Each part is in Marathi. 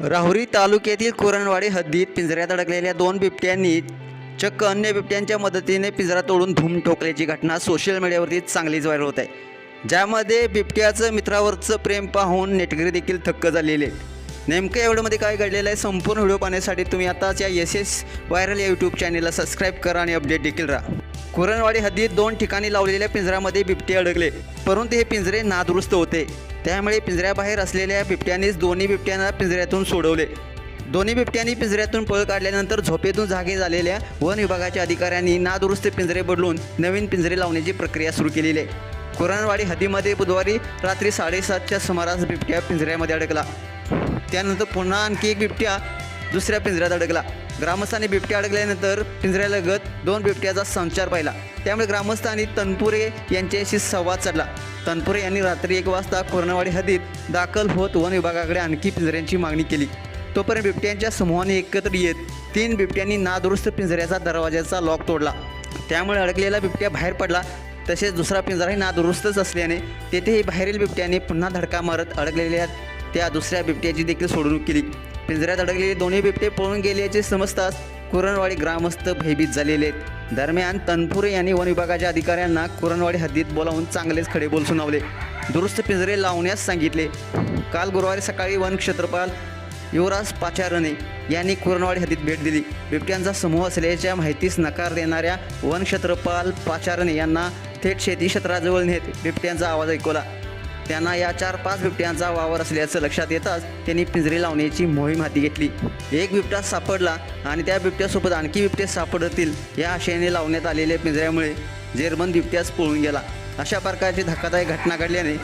राहुरी तालुक्यातील कुरणवाडी हद्दीत पिंजऱ्यात अडकलेल्या दोन बिबट्यांनी चक्क अन्य बिबट्यांच्या मदतीने पिंजरा तोडून धूम ठोकल्याची घटना सोशल मीडियावरती चांगलीच व्हायरल होत आहे. ज्यामध्ये बिबट्याचं मित्रावरचं प्रेम पाहून नेटकरी देखील थक्क झालेले नेमकं एवढ्यामध्ये काय घडलेलं आहे संपूर्ण व्हिडिओ पाहण्यासाठी तुम्ही आताच या एस एस व्हायरल या यूट्यूब चॅनेलला सबस्क्राईब करा आणि अपडेट देखील राहा. कुरणवाडी हद्दीत दोन ठिकाणी लावलेल्या पिंजऱ्यामध्ये बिबटे अडकले परंतु हे पिंजरे नादुरुस्त होते. त्यामुळे पिंजऱ्याबाहेर असलेल्या बिबट्यानेच दोन्ही बिबट्यांना पिंजऱ्यातून सोडवले. दोन्ही बिबट्यांनी पिंजऱ्यातून पळ काढल्यानंतर झोपेतून जागे झालेल्या वन विभागाच्या अधिकाऱ्यांनी नादुरुस्त पिंजरे बदलून नवीन पिंजरे लावण्याची प्रक्रिया सुरू केलेली आहे. कुरणवाडी हद्दीमध्ये बुधवारी रात्री साडेसातच्या सुमारास बिबट्या पिंजऱ्यामध्ये अडकला. त्यानंतर पुन्हा आणखी एक बिबट्या दुसऱ्या पिंजऱ्यात अडकला. ग्रामस्थांनी बिबट्या अडकल्यानंतर पिंजऱ्यालगत दोन बिबट्याचा संचार पाहिला. त्यामुळे ग्रामस्थांनी तनपुरे यांच्याशी संवाद साधला. तनपुरे यांनी रात्री एक वाजता कोरणवाडी हद्दीत दाखल होत वन विभागाकडे आणखी पिंजऱ्यांची मागणी केली. तोपर्यंत बिबट्यांच्या समूहाने एकत्र येत तीन बिबट्यांनी नादुरुस्त पिंजऱ्याचा दरवाजाचा लॉक तोडला. त्यामुळे अडकलेला बिबट्या बाहेर पडला. तसेच दुसरा पिंजराही नादुरुस्तच असल्याने तेथेही बाहेरील बिबट्याने पुन्हा धडका मारत अडकलेल्या त्या दुसऱ्या बिबट्याची देखील सोडवणूक केली. पिंजऱ्यात अडकलेले दोन्ही बिबटे पळून गेल्याचे समजताच कुरणवाडी ग्रामस्थ भयभीत झालेले आहेत. दरम्यान तनपुरे यांनी वन विभागाच्या अधिकाऱ्यांना कुरणवाडी हद्दीत बोलावून चांगलेच खडेबोल सुनावले. दुरुस्त पिंजरे लावण्यास सांगितले. काल गुरुवारी सकाळी वन क्षेत्रपाल युवराज पाचारणे यांनी कुरणवाडी हद्दीत भेट दिली. बिबट्यांचा समूह असल्याच्या माहितीस नकार देणाऱ्या वन क्षेत्रपाल पाचारणे यांना थेट शेती क्षेत्राजवळ नेत बिबट्यांचा आवाज ऐकवला. त्यांना या चार पाच बिबट्यांचा वावर असल्याचं लक्षात येताच त्यांनी पिंजरे लावण्याची मोहीम हाती घेतली. एक बिबटा सापडला आणि त्या बिबट्यासोबत आणखी बिबटे सापडतील या आशयाने लावण्यात आलेल्या पिंजऱ्यामुळे जेरबंद बिबट्यास पळून गेला. अशा प्रकारची धक्कादायक घटना घडल्याने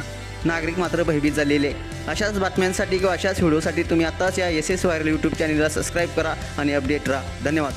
नागरिक मात्र भयभीत झालेले. अशाच बातम्यांसाठी किंवा अशाच व्हिडिओसाठी तुम्ही आत्ताच या एस एस व्हायरल यूट्यूब चॅनलला सबस्क्राईब करा आणि अपडेट राहा. धन्यवाद.